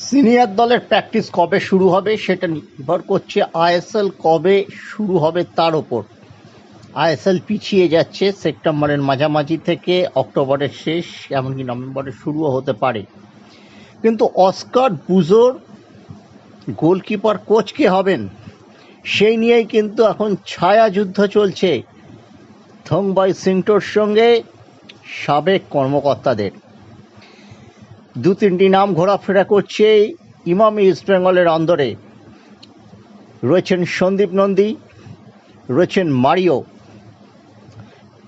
Senior দলের practice কবে শুরু হবে সেটা নির্ভর করছে আইএসএল কবে শুরু হবে তার ওপর। আইএসএল পিছিয়ে যাচ্ছে সেপ্টেম্বরের মাঝামাঝি থেকে অক্টোবরের শেষ, এমনকি নভেম্বরের শুরুও হতে পারে। কিন্তু অস্কার বুজোর গোলকিপার কোচ কে হবেন? সেই নিয়েই কিন্তু এখন ছায়া যুদ্ধ চলছে। থংবাই সিংটোর সঙ্গে সাবেক কর্মকর্তাদের। দু তিনটি নাম ঘোরাফেরা করছে ইমামি ইস্টবেঙ্গলের অন্দরে। রয়েছেন সন্দীপ নন্দী, রয়েছেন মারিও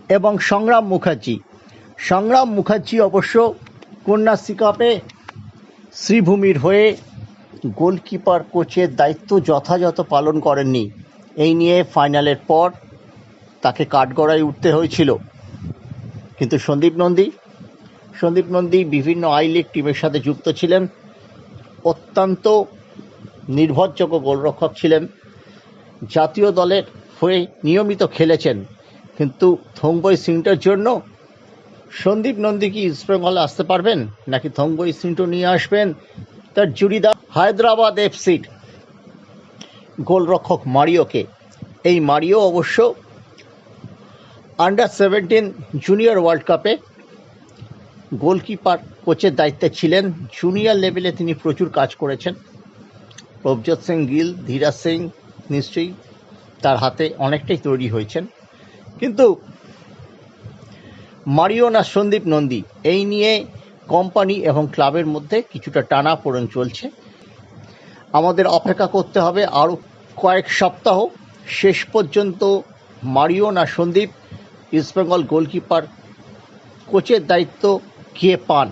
এবং সংগ্রাম মুখার্জি। সংগ্রাম মুখার্জি অবশ্য কন্যাশ্রী কাপে শ্রীভূমির হয়ে গোলকিপার কোচের দায়িত্ব যথাযথ পালন করেননি। এই নিয়ে ফাইনালের পর তাকে কাঠগড়ায় উঠতে হয়েছিল। কিন্তু সন্দীপ নন্দী সন্দীপ নন্দী বিভিন্ন আই লিগ টিমের সাথে যুক্ত ছিলেন। অত্যন্ত নির্ভরযোগ্য গোলরক্ষক ছিলেন। জাতীয় দলের হয়ে নিয়মিত খেলেছেন। কিন্তু থংবই সিংটার জন্য সন্দীপ নন্দী কি ইস্টবেঙ্গলে আসতে পারবেন? নাকি থংবই সিংটো নিয়ে আসবেন? তার জুড়িদা হায়দ্রাবাদ এফসির গোলরক্ষক মারিওকে। এই মারিও অবশ্য আন্ডার সেভেন্টিন জুনিয়র ওয়ার্ল্ড কাপে গোলকিপার কোচের দায়িত্বে ছিলেন। জুনিয়র লেভেলে তিনি প্রচুর কাজ করেছেন। প্রভজোৎ সিং গিল, ধীরাজ সিং নিশ্চয়ই তার হাতে অনেকটাই তৈরি হয়েছেন। কিন্তু মারিও না সন্দীপ নন্দী, এই নিয়ে কোম্পানি এবং ক্লাবের মধ্যে কিছুটা টানা পোড়েন চলছে। আমাদের অপেক্ষা করতে হবে আরও কয়েক সপ্তাহ। শেষ পর্যন্ত মারিও না সন্দীপ, ইস্টবেঙ্গল গোলকিপার কোচের দায়িত্ব কে পান